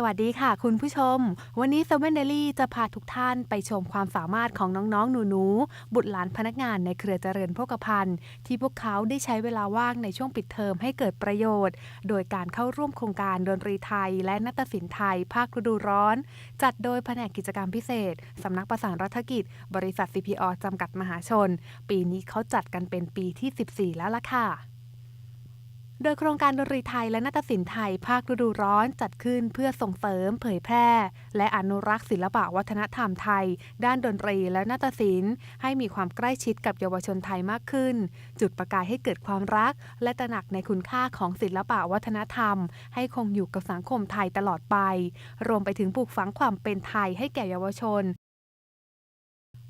สวัสดีค่ะคุณผู้ชม วันนี้ Seven Daily จะพาทุกท่านไปชมความสามารถของน้องๆ หนูๆ บุตรหลานพนักงานในเครือเจริญโภคภัณฑ์ที่พวกเขาได้ใช้เวลาว่างในช่วงปิดเทอมให้เกิดประโยชน์ โดยการเข้าร่วมโครงการดนตรีไทย และนาฏศิลป์ไทย ภาคฤดูร้อน จัดโดยแผนกกิจกรรมพิเศษ สำนักประสานรัฐกิจ บริษัท CPO จำกัดมหาชน ปีนี้เขาจัดกันเป็นปีที่ 14 แล้วล่ะค่ะ โดยโครงการดนตรีไทยและนาฏศิลป์ไทยภาคฤดูร้อนจัดขึ้นเพื่อส่งเสริม เผยแพร่ และอนุรักษ์ศิลปะวัฒนธรรมไทย ด้านดนตรีและนาฏศิลป์ ให้มีความใกล้ชิดกับเยาวชนไทยมากขึ้น จุดประกายให้เกิดความรัก และตระหนักในคุณค่าของศิลปะวัฒนธรรม ให้คงอยู่กับสังคมไทยตลอดไป รวมไปถึงปลูกฝังความเป็นไทยให้แก่เยาวชน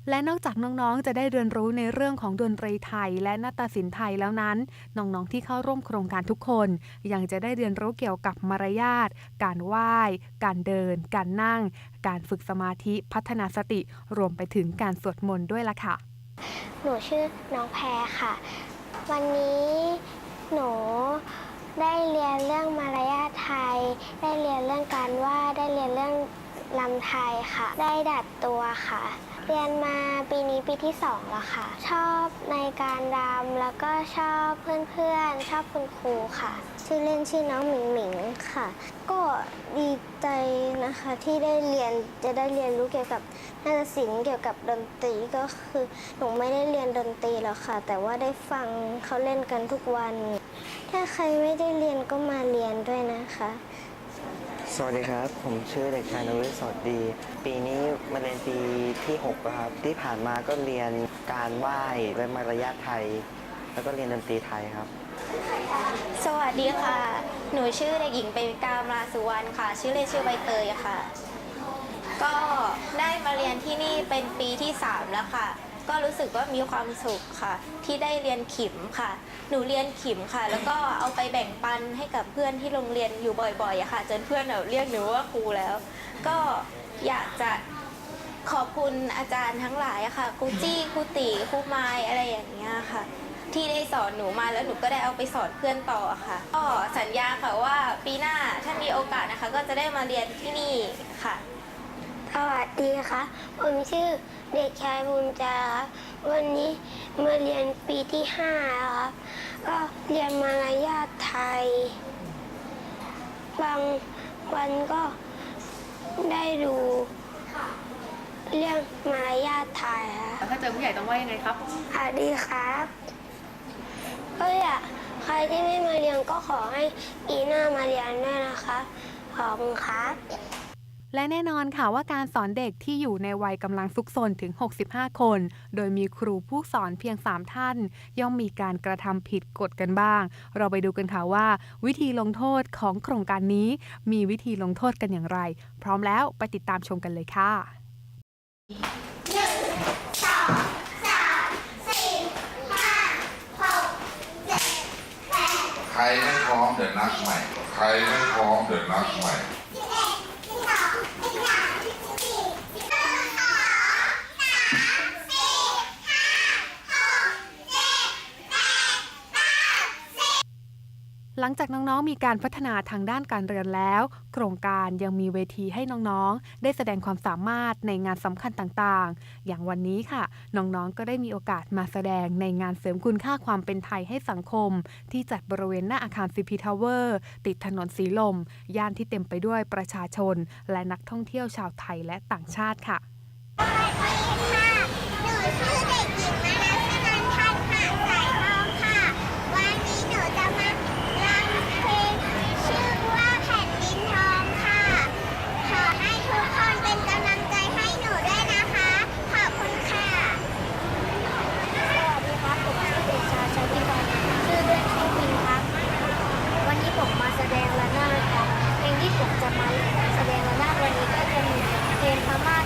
และนอกจากน้องๆ จะได้เรียนรู้ในเรื่องของดนตรีไทย และนาฏศิลป์ไทยแล้วนั้น น้องๆ ที่เข้าร่วมโครงการทุกคน ยังจะได้เรียนรู้เกี่ยวกับมารยาท การไหว้ การเดิน การนั่ง การฝึกสมาธิพัฒนาสติ รวมไปถึงการสวดมนต์ด้วยล่ะค่ะ หนูชื่อน้องแพรค่ะ วันนี้หนูได้เรียนเรื่องมารยาทไทย ได้เรียนเรื่องการว่าดได้เรียนเรื่องลำไทยค่ะ ได้ดัดตัวค่ะ เรียนมาปีนี้ปีที่สองแล้วค่ะ ชอบในการรำแล้วก็ชอบเพื่อนๆ ชอบคุณครูค่ะ ชื่อเล่นชื่อน้องหมิงหมิงค่ะ ก็ดีใจนะคะที่ได้เรียนจะได้เรียนรู้เกี่ยวกับนาฏศิลป์เกี่ยวกับดนตรีก็คือหนูไม่ได้เรียนดนตรีหรอกค่ะ แต่ว่าได้ฟังเขาเล่นกันทุกวัน ถ้าใครไม่ได้เรียนก็มาเรียนด้วยนะคะ สวัสดีครับ ผมชื่อเด็กชายนวิทย์สดดี ปีนี้มาเรียนปีที่6แล้วครับ ที่ผ่านมาก็เรียนการไหว้และมารยาทไทย แล้วก็เรียนดนตรีไทยครับ สวัสดีค่ะ หนูชื่อเด็กหญิงเปรมิกามาสุวรรณค่ะ ชื่อเล่นชื่อใบเตยค่ะ ก็ได้มาเรียนที่นี่เป็นปีที่ 3 แล้วค่ะ ก็รู้สึกว่ามีความสุขค่ะ ที่ได้เรียนขิมค่ะ หนูเรียนขิมค่ะ แล้วก็เอาไปแบ่งปันให้กับเพื่อนที่โรงเรียนอยู่บ่อยๆอะค่ะ จนเพื่อนแบบเรียกหนูว่าครูแล้ว ก็อยากจะขอบคุณอาจารย์ทั้งหลายอะค่ะครูจี้ครูตีครูไม้อะไรอย่างเงี้ยค่ะ ที่ได้สอนหนูมาแล้วหนูก็ได้เอาไปสอนเพื่อนต่อค่ะ ก็สัญญาค่ะว่าปีหน้าถ้ามีโอกาสนะคะ ก็จะได้มาเรียนที่นี่ค่ะ สวัสดีค่ะผมชื่อเด็กชายบุญจาครับวันนี้มาเรียนปีที่ห้าแล้วครับก็เรียนมารยาทไทย บางวันก็ได้ดูเรื่องมารยาทไทยครับถ้าเจอผู้ใหญ่ต้องว่ายังไงครับ สวัสดีครับก็อยากใครที่ไม่มาเรียนก็ขอให้ปีหน้ามาเรียนด้วยนะคะขอบคุณครับ และแน่นอนค่ะว่าการสอนเด็กที่อยู่ในวัยกำลังซุกซนถึง 65 คน โดยมีครูผู้สอนเพียง 3 ท่าน ย่อมมีการกระทำผิดกฎกันบ้าง เราไปดูกันค่ะว่า วิธีลงโทษของโครงการนี้ มีวิธีลงโทษกันอย่างไร พร้อมแล้วไปติดตามชมกันเลยค่ะใครไม่พร้อมเดี๋ยวนัดใหม่ ใครไม่พร้อมเดี๋ยวนัดใหม่ หลังจากน้องๆ มีการพัฒนาทางด้านการเรียนแล้ว โครงการยังมีเวทีให้น้องๆ ได้แสดงความสามารถในงานสำคัญต่างๆ อย่างวันนี้ค่ะ น้องๆ ก็ได้มีโอกาสมาแสดงในงานเสริมคุณค่าความเป็นไทยให้สังคม ที่จัดบริเวณหน้าอาคาร CP Tower ติดถนนสีลม ย่านที่เต็มไปด้วยประชาชน และนักท่องเที่ยวชาวไทยและต่างชาติค่ะ หนูชื่อเด็กหญิงมานัสนันทันหาสายทองค่ะ วันนี้หนูจะมารำเพลงชื่อว่าแผ่นดินทองค่ะ ขอให้ทุกคนเป็นกำลังใจให้หนูด้วยนะคะ ขอบคุณค่ะ สวัสดีครับ ผมชื่อเด็กชายชัยพิพัฒน์ชื่อเล่นชื่อพินครับ วันนี้ผมมาแสดงระนาดครับเพลงที่ผมจะมาแสดงระนาดวันนี้ก็จะมีเพลงพม่า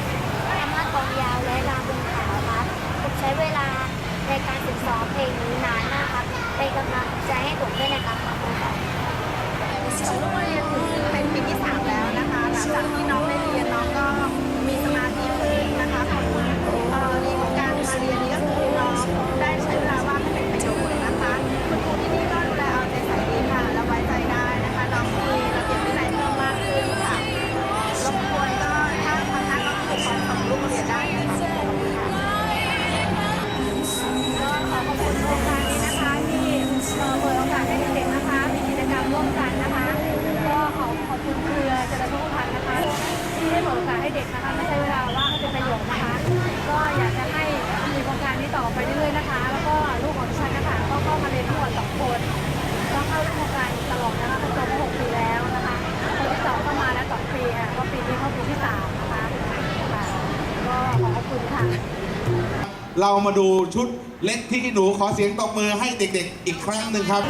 เรามาดูชุดเล็กที่หนูขอเสียงตบมือให้เด็กๆ อีกครั้งหนึ่งครับ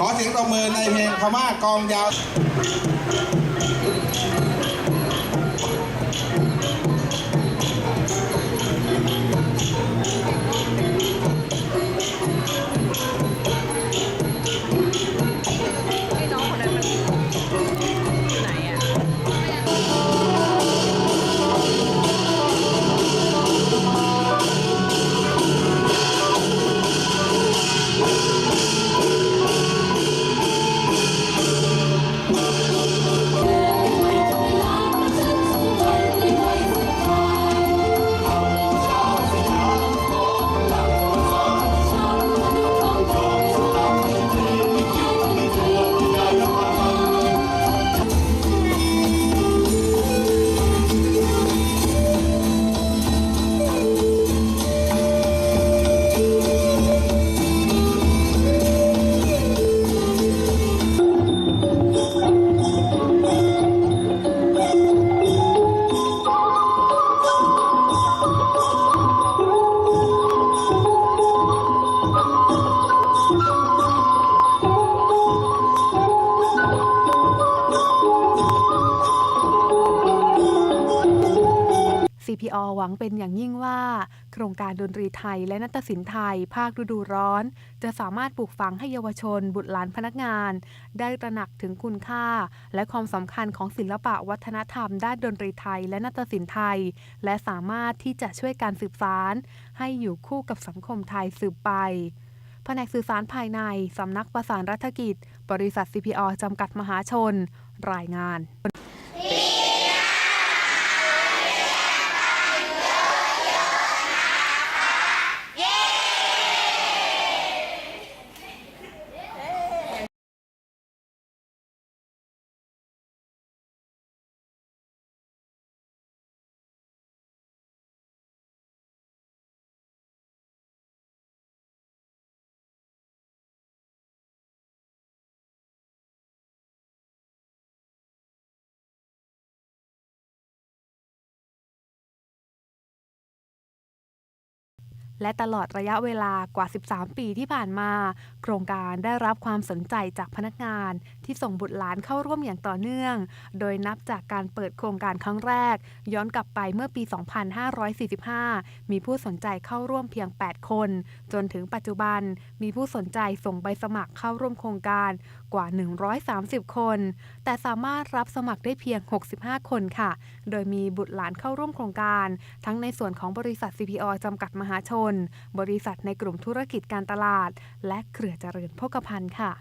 ขอเสียงตบมือในเพลงพม่ากองยาว CPO หวังเป็นอย่างยิ่งว่า โครงการดนตรีไทยและนาฏศิลป์ไทย ภาคฤดูร้อน จะสามารถปลูกฝังให้เยาวชน บุตรหลานพนักงาน ได้ตระหนักถึงคุณค่า และความสำคัญของศิลปะวัฒนธรรม ด้านดนตรีไทยและนาฏศิลป์ไทย และสามารถที่จะช่วยการสืบสารให้อยู่คู่กับสังคมไทยสืบไปแผนกสื่อสารภายใน สำนักประสานรัฐกิจ บริษัท CPO จำกัดมหาชน รายงาน และตลอดระยะเวลากว่า 13 ปีที่ผ่านมา โครงการได้รับความสนใจจากพนักงาน ที่ส่งบุตรหลานเข้าร่วมอย่างต่อเนื่อง โดยนับจากการเปิดโครงการครั้งแรก ย้อนกลับไปเมื่อปี 2545 มีผู้สนใจเข้าร่วมเพียง 8 คน จนถึงปัจจุบันมีผู้สนใจส่งใบสมัครเข้าร่วมโครงการกว่า 130 คน แต่สามารถรับสมัครได้เพียง 65 คนค่ะ โดยมีบุตรหลานเข้าร่วมโครงการ ทั้งในส่วนของบริษัท CPO จำกัดมหาชนบริษัทในกลุ่มธุรกิจการตลาด และเครือเจริญพกพันธ์ค่ะ